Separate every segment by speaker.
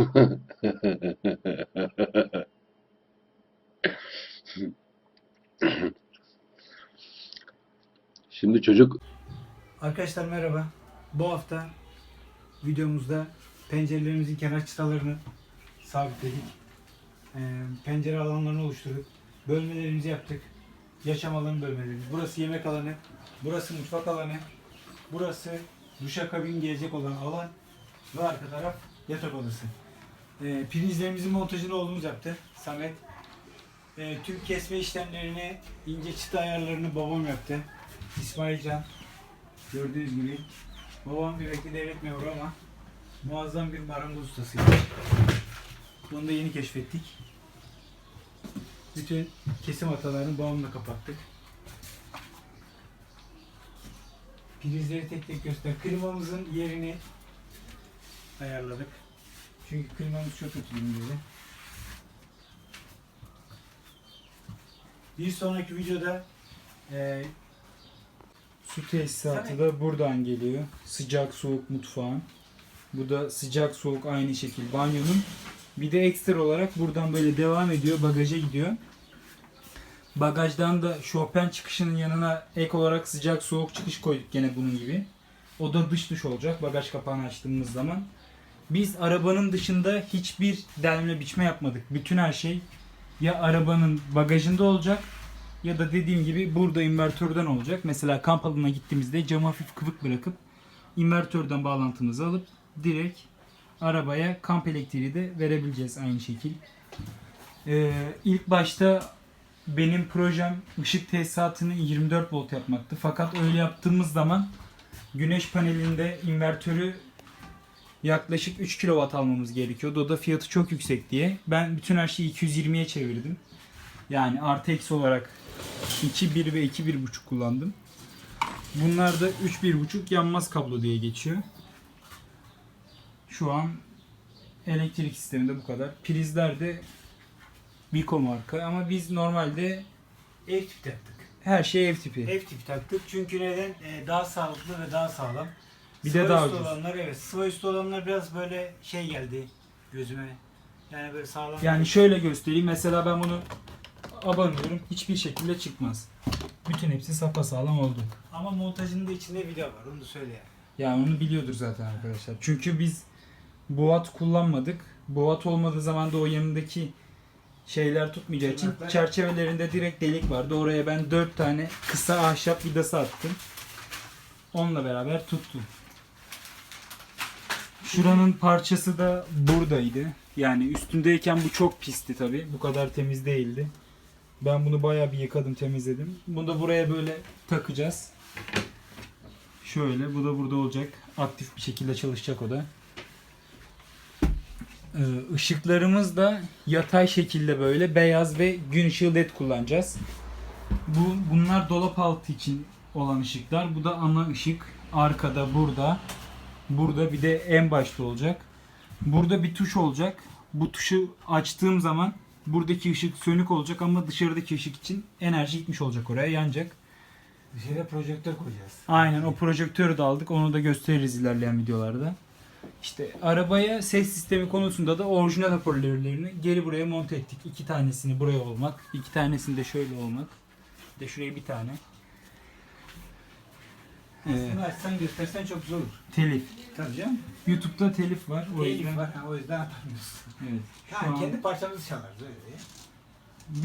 Speaker 1: Şimdi çocuk
Speaker 2: Arkadaşlar merhaba. Bu hafta videomuzda pencerelerimizin kenar çıtalarını sabitledik. Ee, pencere alanlarını oluşturduk. Bölmelerimizi yaptık. Yaşam alanı bölmelerimiz. Burası yemek alanı. Burası mutfak alanı. Burası duşakabin gelecek olan alan. Ve arka taraf yatak odası. Ee, prizlerimizin montajını oğlumuz yaptı. Samet. Ee, tüm kesme işlemlerini, ince çıta ayarlarını babam yaptı. İsmail. Gördüğünüz gibi babam bir bekli devlet memuru ama muazzam bir marangoz ustasıydı. Onu da yeni keşfettik. Bütün kesim hatalarını babamla kapattık. Prizleri tek tek göster. Klimamızın yerini ayarladık. Çünkü klimamız çok kötü dedi. Bir sonraki videoda e, Su tesisatı da buradan geliyor. Sıcak soğuk mutfağın. Bu da sıcak soğuk aynı şekil banyonun. Bir de ekstra olarak buradan böyle devam ediyor. Bagaja gidiyor. Bagajdan da Chopin çıkışının yanına ek olarak sıcak soğuk çıkış koyduk gene bunun gibi. O da dış duş olacak bagaj kapağını açtığımız zaman. Biz arabanın dışında hiçbir delme biçme yapmadık. Bütün her şey ya arabanın bagajında olacak ya da dediğim gibi burada invertörden olacak. Mesela kamp alanına gittiğimizde camı hafif kıvık bırakıp invertörden bağlantımızı alıp direkt arabaya kamp elektriği de verebileceğiz aynı şekil. Ee, ilk başta benim projem ışık tesisatını 24 volt yapmaktı. Fakat öyle yaptığımız zaman güneş panelinde invertörü yaklaşık 3 kW almamız gerekiyordu. O da fiyatı çok yüksek diye. Ben bütün her şeyi 220'ye çevirdim. Yani artı eksi olarak 2.1 ve 2.1.5 kullandım. Bunlar da 3.1.5 yanmaz kablo diye geçiyor. Şu an elektrik sisteminde bu kadar. Prizler de Vico marka ama biz normalde ev tipi taktık. Her şey ev tipi. Ev tipi taktık çünkü neden? Ee, daha sağlıklı ve daha sağlam.
Speaker 3: Bir
Speaker 2: Sıva
Speaker 3: de daha
Speaker 2: üstü
Speaker 3: ucuz.
Speaker 2: olanlar evet. Sıva üstü olanlar biraz böyle şey geldi gözüme. Yani böyle sağlam.
Speaker 3: Yani şöyle göstereyim. Mesela ben bunu abanıyorum. Hiçbir şekilde çıkmaz. Bütün hepsi sapasağlam oldu.
Speaker 2: Ama montajının da içinde video var. Onu da söyle yani.
Speaker 3: Yani onu biliyordur zaten arkadaşlar. Çünkü biz boğat kullanmadık. Boğat olmadığı zaman da o yanındaki şeyler tutmayacağı için
Speaker 2: Tırnaklar.
Speaker 3: çerçevelerinde direkt delik vardı. Oraya ben 4 tane kısa ahşap vidası attım. Onunla beraber tuttu. Şuranın parçası da buradaydı. Yani üstündeyken bu çok pisti tabi. Bu kadar temiz değildi. Ben bunu bayağı bir yıkadım temizledim. Bunu da buraya böyle takacağız. Şöyle bu da burada olacak. Aktif bir şekilde çalışacak o da. Ee, ışıklarımız da yatay şekilde böyle beyaz ve gün ışığı led kullanacağız. Bu bunlar dolap altı için olan ışıklar. Bu da ana ışık. Arkada burada. Burada bir de en başta olacak. Burada bir tuş olacak. Bu tuşu açtığım zaman buradaki ışık sönük olacak ama dışarıdaki ışık için enerji gitmiş olacak oraya yanacak.
Speaker 2: Şeyde projektör koyacağız.
Speaker 3: Aynen o projektörü de aldık. Onu da gösteririz ilerleyen videolarda. İşte arabaya ses sistemi konusunda da orijinal hoparlörlerini geri buraya monte ettik. İki tanesini buraya olmak, iki tanesini de şöyle olmak. Bir de şuraya bir tane.
Speaker 2: Aslında açsan göstersen çok güzel olur.
Speaker 3: telif.
Speaker 2: Tabii canım.
Speaker 3: YouTube'da telif var. O
Speaker 2: Telif
Speaker 3: yüzden.
Speaker 2: var. Ha, o yüzden atamıyorsun.
Speaker 3: Evet. Şu an
Speaker 2: kendi parçamızı çalarız öyle diye.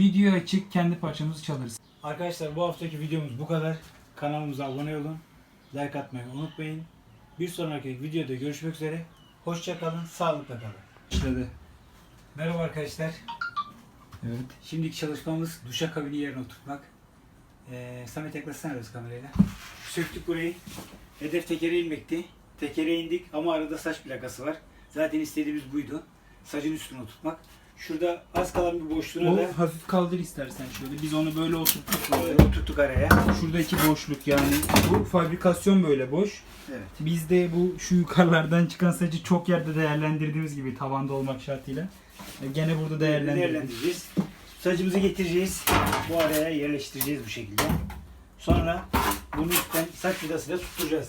Speaker 3: video açık kendi parçamızı çalarız.
Speaker 2: Arkadaşlar bu haftaki videomuz bu kadar. Kanalımıza abone olun. Like atmayı unutmayın. Bir sonraki videoda görüşmek üzere. Hoşça kalın, sağlıkla kalın.
Speaker 3: İşledi.
Speaker 2: Merhaba arkadaşlar.
Speaker 3: Evet.
Speaker 2: Şimdiki çalışmamız duşa kabini yerine oturtmak. Ee, Samet yaklaşsana biraz kamerayla. Söktük burayı. Hedef tekere inmekti. Tekere indik ama arada saç plakası var. Zaten istediğimiz buydu. Sacın üstüne oturtmak. Şurada az kalan bir boşluğuna
Speaker 3: O
Speaker 2: da
Speaker 3: hafif kaldır istersen şöyle. Biz onu böyle oturttuk.
Speaker 2: böyle oturttuk araya.
Speaker 3: Şuradaki boşluk yani. Bu fabrikasyon böyle boş.
Speaker 2: Evet.
Speaker 3: Biz de bu şu yukarılardan çıkan sacı çok yerde değerlendirdiğimiz gibi tavanda olmak şartıyla. E, Gene burada değerlendirdik.
Speaker 2: Değerlendireceğiz. Sacımızı getireceğiz. Bu araya yerleştireceğiz bu şekilde. Sonra bunu üstten saç vidasıyla tutturacağız.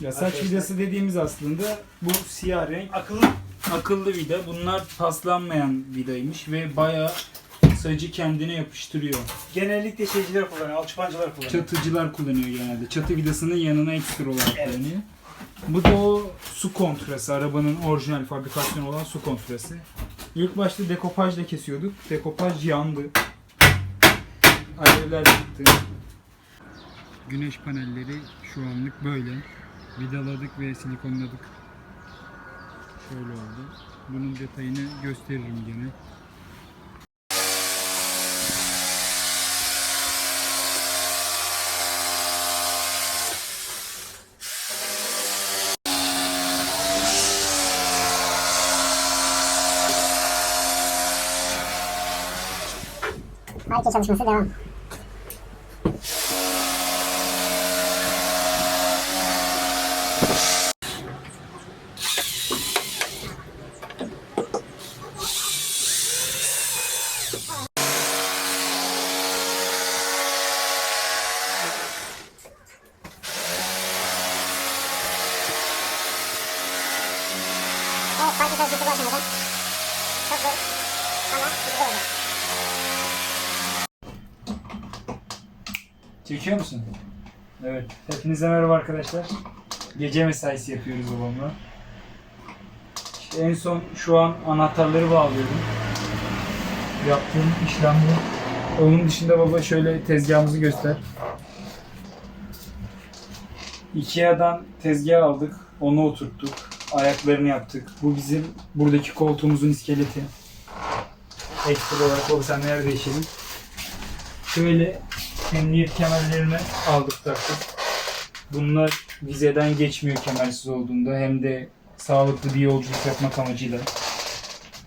Speaker 3: Ya saç
Speaker 2: Arkadaşlar-
Speaker 3: vidası dediğimiz aslında bu siyah renk.
Speaker 2: Akıllı
Speaker 3: akıllı vida. Bunlar paslanmayan vidaymış ve bayağı sacı kendine yapıştırıyor.
Speaker 2: Genellikle şeyciler kullanıyor, alçıpancılar kullanıyor.
Speaker 3: Çatıcılar kullanıyor genelde. Çatı vidasının yanına ekstra olarak kullanıyor. Bu da o su kontrası. Arabanın orijinal fabrikasyonu olan su kontrası. İlk başta dekopajla kesiyorduk. Dekopaj yandı. Alevler çıktı. Güneş panelleri şu anlık böyle. Vidaladık ve silikonladık. Şöyle oldu. Bunun detayını gösteririm gene.
Speaker 4: Harika çalışması devam. Evet, farklı çalışması bu aşamada. Çok zor. Ama güzel olacak.
Speaker 3: Çekiyor musun? Evet. Hepinize merhaba arkadaşlar. Gece mesaisi yapıyoruz babamla. İşte en son şu an anahtarları bağlıyorum. Yaptığım işlem. Onun dışında baba şöyle tezgahımızı göster. Ikea'dan tezgah aldık. Onu oturttuk. Ayaklarını yaptık. Bu bizim buradaki koltuğumuzun iskeleti. Ekstra olarak nerede değişelim? Şöyle emniyet kemerlerini aldık taktık. Bunlar vizeden geçmiyor kemersiz olduğunda hem de sağlıklı bir yolculuk yapmak amacıyla.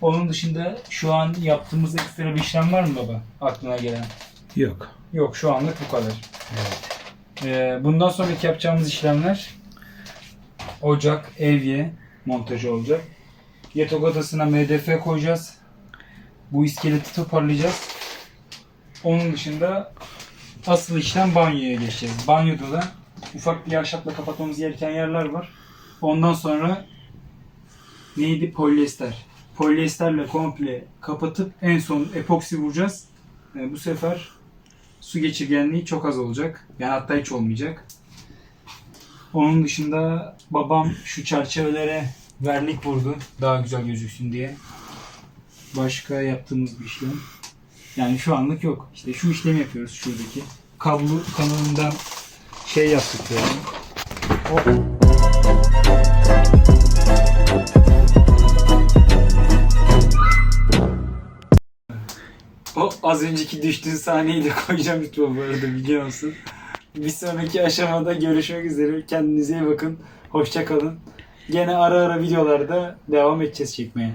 Speaker 3: Onun dışında şu an yaptığımız ekstra bir işlem var mı baba aklına gelen?
Speaker 1: Yok.
Speaker 3: Yok şu anlık bu kadar. Ee, bundan sonraki yapacağımız işlemler ocak, evye montajı olacak. Yatak odasına MDF koyacağız. Bu iskeleti toparlayacağız. Onun dışında asıl işlem banyoya geçeceğiz. Banyoda da ufak bir ahşapla kapatmamız gereken yerler var. Ondan sonra neydi? Polyester. Polyesterle komple kapatıp en son epoksi vuracağız. Ee, bu sefer su geçirgenliği çok az olacak. Yani hatta hiç olmayacak. Onun dışında babam şu çerçevelere vernik vurdu. Daha güzel gözüksün diye. Başka yaptığımız bir işlem. Yani şu anlık yok. İşte şu işlemi yapıyoruz şuradaki. Kablo kanalından şey yaptık yani. O az önceki düştüğün sahneyi de koyacağım lütfen bu arada biliyor musun? Bir sonraki aşamada görüşmek üzere. Kendinize iyi bakın. Hoşça kalın. Gene ara ara videolarda devam edeceğiz çekmeye.